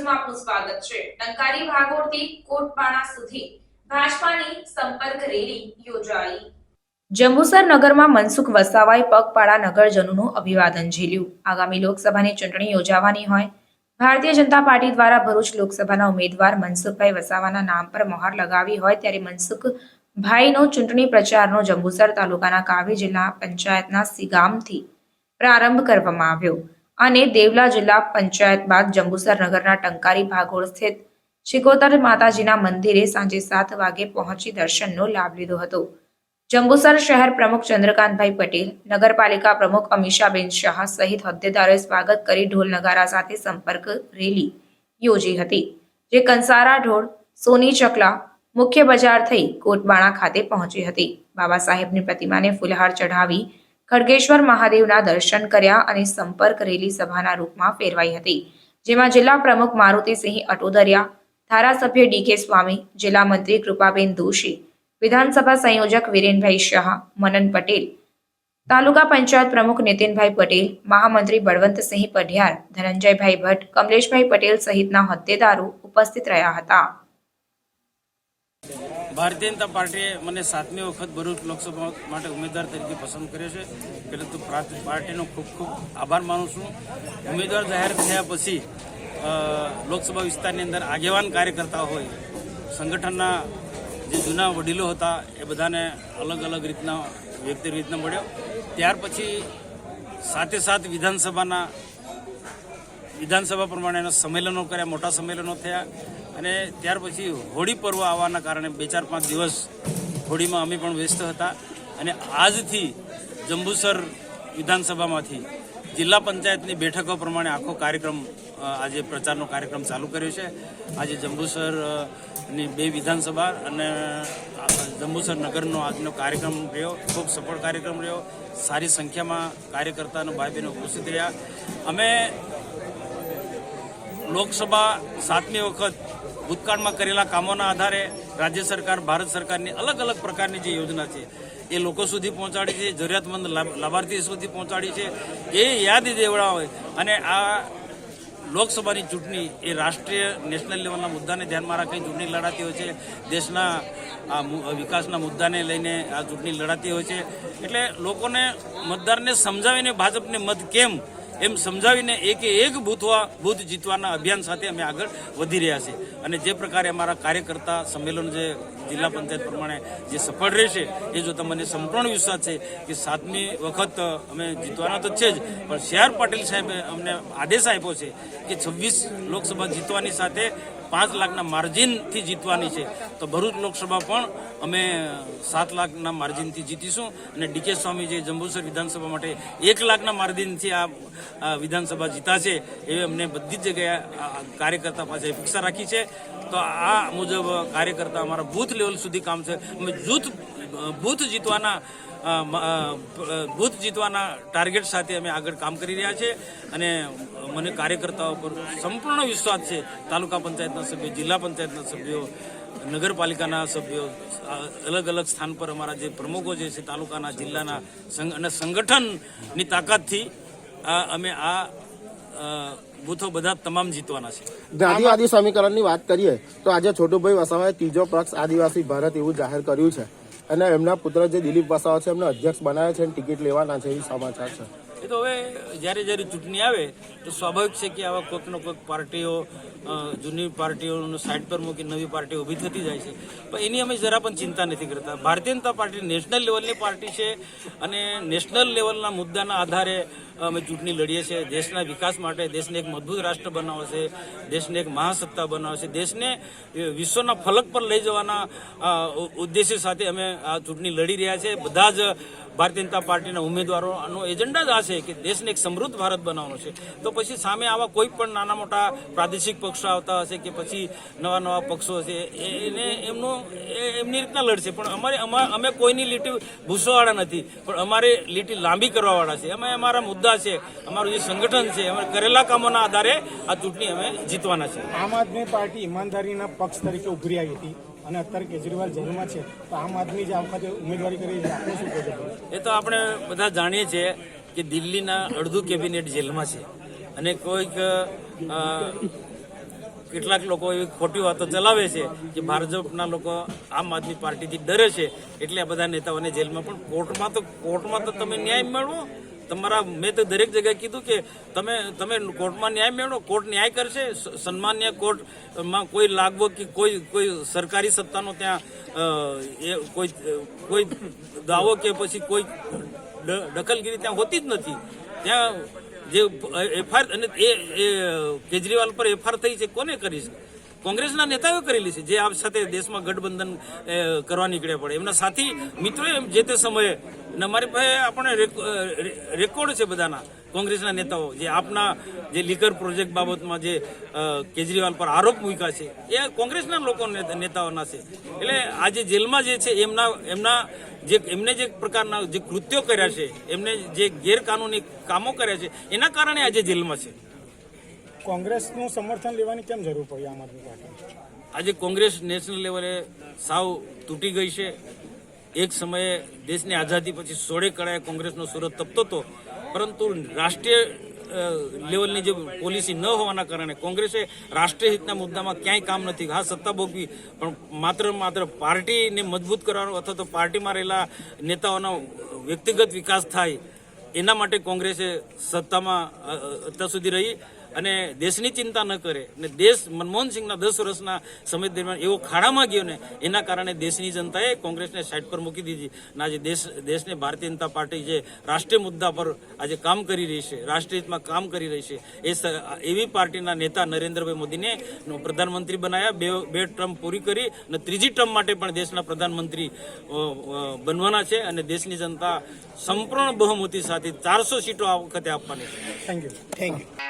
ન્યૂઝમાં સ્વાગત છે. ટંકારી ભાગોળથી કોટપાણા સુધી ભાજપાની સંપર્ક રેલી યોજાઈ. જંબુસર નગરમાં મનસુખ વસાવાએ પગપાળા નગરજનોનું અભિવાદન ઝીલ્યું. આગામી લોકસભાની ચૂંટણી યોજાવાની હોય, ભારતીય જનતા પાર્ટી દ્વારા ભરૂચ લોકસભાના ઉમેદવાર મનસુખભાઈ વસાવાના નામ પર મહોર લગાવી હોય ત્યારે મનસુખભાઈનો ચૂંટણી પ્રચારનો જંબુસર તાલુકાના કાવી જિલ્લા પંચાયતના સિગામથી પ્રારંભ કરવામાં આવ્યો. અને દેવલા જિલ્લા પંચાયત બાદ જંબુસર નગરના ટંકારી ભાગોળ સ્થિત શિકોતર માતાજીના મંદિરે સાંજે સાત વાગે પહોંચી દર્શનનો લાભ લીધો હતો. જંબુસર શહેર પ્રમુખ ચંદ્રકાંતભાઈ પટેલ, નગરપાલિકા પ્રમુખ અમીષાબેન શાહ સહિત હોદ્દેદારોએ સ્વાગત કરી ઢોલ નગારા સાથે સંપર્ક રેલી યોજી હતી, જે કંસારા ઢોળ, સોની ચકલા, મુખ્ય બજાર થઈ કોટબાણા ખાતે પહોંચી હતી. બાબા સાહેબની પ્રતિમાને ફૂલહાર ચઢાવી ખડગેશ્વર મહાદેવના દર્શન કર્યા અને સંપર્ક રેલી સભાના રૂપમાં ફેરવાઈ હતી, જેમાં જિલ્લા પ્રમુખ મારુતિસિંહ અટોદરિયા, ધારાસભ્ય ડીકે સ્વામી, જિલ્લા મંત્રી કૃપાબેન દોશી, વિધાનસભા સંયોજક વિરેનભાઈ શાહ, મનન પટેલ, તાલુકા પંચાયત પ્રમુખ નીતિનભાઈ પટેલ, મહામંત્રી બળવંતસિંહ પઢિયાર, ધનંજયભાઈ ભટ્ટ, કમલેશભાઈ પટેલ સહિતના હોદ્દેદારો ઉપસ્થિત રહ્યા હતા. ભારતીય જનતા પાર્ટીએ મને સાતમી વખત ભરૂચ લોકસભા માટે ઉમેદવાર તરીકે પસંદ કર્યો છે. એટલે તો પાર્ટીનો ખૂબ ખૂબ આભાર માનું છું. ઉમેદવાર જાહેર થયા પછી લોકસભા વિસ્તારની અંદર આગેવાન કાર્યકર્તા હોય, સંગઠનના જે જૂના વડીલો હતા, એ બધાને અલગ અલગ રીતના વ્યક્તિ રીતના મળ્યો. ત્યાર પછી સાથે સાથ વિધાનસભાના વિધાનસભા પ્રમાણેના સંમેલનો કર્યા, મોટા સંમેલનો થયા અને ત્યાર પછી હોળી પર્વ આવવાના કારણે બે ચાર પાંચ દિવસ હોળીમાં અમે પણ વ્યસ્ત હતા અને આજથી જંબુસર વિધાનસભામાંથી જિલ્લા પંચાયતની બેઠકો પ્રમાણે આખો કાર્યક્રમ આજે પ્રચારનો કાર્યક્રમ ચાલુ કર્યો છે. આજે જંબુસરની બે વિધાનસભા અને જંબુસર નગરનો આજનો કાર્યક્રમ રહ્યો. ખૂબ સફળ કાર્યક્રમ રહ્યો. સારી સંખ્યામાં કાર્યકર્તાનો ભાઈ બહેનો ઉપસ્થિત રહ્યા. અમે લોકસભા સાતમી વખત ભૂતકાળમાં કરેલા કામોના આધારે રાજ્ય સરકાર, ભારત સરકારની અલગ અલગ પ્રકારની જે યોજના છે, એ લોકો સુધી પહોંચાડી છે, જરૂરિયાતમંદ લાભ- લાભાર્થી સુધી પહોંચાડી છે. એ યાદ દેવડા હોય અને આ લોકસભાની ચૂંટણી એ રાષ્ટ્રીય નેશનલ લેવલના મુદ્દાને ધ્યાનમાં રાખી ચૂંટણી લડાતી હોય છે. દેશના આ વિકાસના મુદ્દાને લઈને આ ચૂંટણી લડાતી હોય છે. એટલે લોકોને મતદારને સમજાવીને ભાજપને મત કેમ એમ સમજાવીને એક એક બૂથવા બૂથ જીતવાના અભિયાન સાથે અમે આગળ વધી રહ્યા છીએ. અને જે પ્રકારે અમારા કાર્યકર્તા સંમેલન જે જિલ્લા પંચાયત પ્રમાણે જે સફળ રહેશે, એ જો તમને સંપૂર્ણ વિશ્વાસ છે કે સાતમી વખત અમે જીતવાના તો છે જ, પણ સી આર પાટીલ સાહેબે અમને આદેશ આપ્યો છે કે છવ્વીસ લોકસભા જીતવાની સાથે પાંચ લાખના માર્જિનથી જીતવાની છે. તો ભરૂચ લોકસભા પણ અમે સાત લાખના માર્જિનથી જીતીશું અને ડીકે સ્વામી જે જંબુસર વિધાનસભા માટે એક લાખના માર્જિનથી આ વિધાનસભા વિધાનસભા જીતાશે એવી અમને બધી જ જગ્યાએ કાર્યકર્તા પાસે અપેક્ષા રાખી છે. તો આ મુજબ કાર્યકર્તા અમારા બૂથ લેવલ સુધી કામ છે. અમે જૂથ બૂથ જીતવાના બૂથ જીતવાના ટાર્ગેટ સાથે અમે આગળ કામ કરી રહ્યા છે અને મને કાર્યકર્તાઓ પર સંપૂર્ણ વિશ્વાસ છે. તાલુકા પંચાયતના સભ્યો, જિલ્લા પંચાયતના સભ્યો, નગરપાલિકાના સભ્યો અલગ અલગ સ્થાન પર અમારા જે પ્રમુખો જે છે તાલુકાના, જિલ્લાના અને સંગઠનની તાકાતથી અમે આ બૂથો બધા તમામ જીતવાના છે. આદિવાસી સમીકરણની વાત કરીએ તો આજે છોટુભાઈ વસાવાએ ત્રીજો પક્ષ આદિવાસી ભારત એવું જાહેર કર્યું છે. અને એમના પુત્ર જે દિલીપ વસાવા છે, એમને અધ્યક્ષ બનાવ્યા છે અને ટિકિટ લેવાના છે એવી સમાચાર છે. એ તો હવે જ્યારે જ્યારે ચૂંટણી આવે, તો સ્વાભાવિક છે કે આવા કોઈકનો કોઈક પાર્ટીઓ જૂની પાર્ટીઓનો સાઈડ પર મૂકી નવી પાર્ટીઓ ઊભી થતી જાય છે. પણ એની અમે જરા પણ ચિંતા નથી કરતા. ભારતીય જનતા પાર્ટી નેશનલ લેવલની પાર્ટી છે અને નેશનલ લેવલના મુદ્દાના આધારે અમે ચૂંટણી લડીએ છીએ. દેશના વિકાસ માટે દેશને એક મજબૂત રાષ્ટ્ર બનાવશે, દેશને એક મહાસત્તા બનાવશે, દેશને વિશ્વના ફલક પર લઈ જવાના ઉદ્દેશ્ય સાથે અમે આ ચૂંટણી લડી રહ્યા છીએ. બધા જ ભારતીય જનતા પાર્ટીના ઉમેદવારોનો એજન્ડા જ આ છે કે દેશને એક સમૃદ્ધ ભારત બનાવવાનો છે. તો પછી સામે આવા કોઈ પણ નાના મોટા પ્રાદેશિક પક્ષો આવતા હશે કે પછી નવા નવા પક્ષો હશે એને એમનો એમની રીતના લડશે. પણ અમારે, અમા- અમે કોઈની લીટી ભૂસવાવાળા નથી. પણ અમારે લીટી લાંબી કરવાવાળા છે. અમે અમારા મુદ્દા છે અમારું જે સંગઠન છે અમે કરેલા કામોના આધારે આ ચૂંટણી અમે જીતવાના છે. આમ આદમી પાર્ટી ઈમાનદારીના પક્ષ તરીકે ઉભરી આવી હતી અને અત્યારે કેજરીવાલ જેલમાં છે તો આમ આદમી જે આ વખતે ઉમેદવારી કરી છે આપણે શું કહેશો એ તો આપણે બધા જાણીએ છીએ કે દિલ્હીના અડધું કેબિનેટ જેલમાં છે અને કોઈક કેટલાક લોકો એવી ખોટી વાતો ચલાવે છે કે ભાજપના લોકો આમ આદમી પાર્ટીથી ડરે છે. એટલે આ બધા નેતાઓને જેલમાં પણ કોર્ટમાં તો કોર્ટમાં તો તમે ન્યાય મેળવો. તમારા મેં તો દરેક જગ્યાએ કીધું કે તમે તમે કોર્ટમાં ન્યાય મેળવો, કોર્ટ ન્યાય કરશે સન્માન્ય કોર્ટમાં કોઈ લાગવો કે કોઈ કોઈ સરકારી સત્તાનો ત્યાં એ કોઈ કોઈ દાવો કે પછી કોઈ દખલગીરી ત્યાં હોતી જ નથી. ત્યાં જે એફઆઈઆર અને એ એ કેજરીવાલ પર એફઆઈઆર થઈ છે, કોને કરી છે કોંગ્રેસના નેતાઓએ કરેલી છે, જે આપ સાથે દેશમાં ગઠબંધન કરવા નીકળ્યા પડે. એમના સાથી મિત્રોએ જે તે સમયે અને અમારી પાસે આપણે રેકોર્ડ છે બધાના, કોંગ્રેસના નેતાઓ, જે આપના જે લીકર પ્રોજેક્ટ બાબતમાં જે કેજરીવાલ પર આરોપ મૂક્યા છે, એ કોંગ્રેસના લોકો નેતાઓના છે. એટલે આજે જેલમાં જે છે, એમના એમના જે, એમને જે પ્રકારના જે કૃત્યો કર્યા છે, એમને જે ગેરકાનૂની કામો કર્યા છે, એના કારણે આજે જેલમાં છે. કોંગ્રેસનું સમર્થન લેવાની કેમ જરૂર પડી આમ આદમી પાર્ટી આજે કોંગ્રેસ નેશનલ લેવલે સાવ તૂટી ગઈ છે. એક સમયે દેશની આઝાદી પછી સોળે કળાએ કોંગ્રેસનો સુરત તપતો હતો. પરંતુ રાષ્ટ્રીય લેવલની જે પોલિસી ન હોવાના કારણે કોંગ્રેસે રાષ્ટ્રીય હિતના મુદ્દામાં ક્યાંય કામ નથી હા, સત્તા ભોગવી, પણ માત્ર માત્ર પાર્ટીને મજબૂત કરવાનો અથવા તો પાર્ટીમાં રહેલા નેતાઓનો વ્યક્તિગત વિકાસ થાય, એના માટે કોંગ્રેસે સત્તામાં અત્યાર સુધી રહી. અને દેશની ચિંતા ન કરે. અને દેશ મનમોહન સિંહના દસ વર્ષના સમય દરમિયાન એવો ખાડામાં ગયો ને એના કારણે દેશની જનતાએ કોંગ્રેસને સાઈડ પર મૂકી દીધી. અને આજે દેશ દેશને ભારતીય જનતા પાર્ટી જે રાષ્ટ્રીય મુદ્દા પર આજે કામ કરી રહી છે રાષ્ટ્રીય હિતમાં કામ કરી રહી છે એ એવી પાર્ટીના નેતા નરેન્દ્રભાઈ મોદીને પ્રધાનમંત્રી બનાવ્યા બે બે ટર્મ પૂરી કરી અને ત્રીજી ટર્મ માટે પણ દેશના પ્રધાનમંત્રી બનવાના છે અને દેશની જનતા સંપૂર્ણ બહુમતી સાથે ચારસો સીટો આ વખતે આપવાની છે. Thank you thank you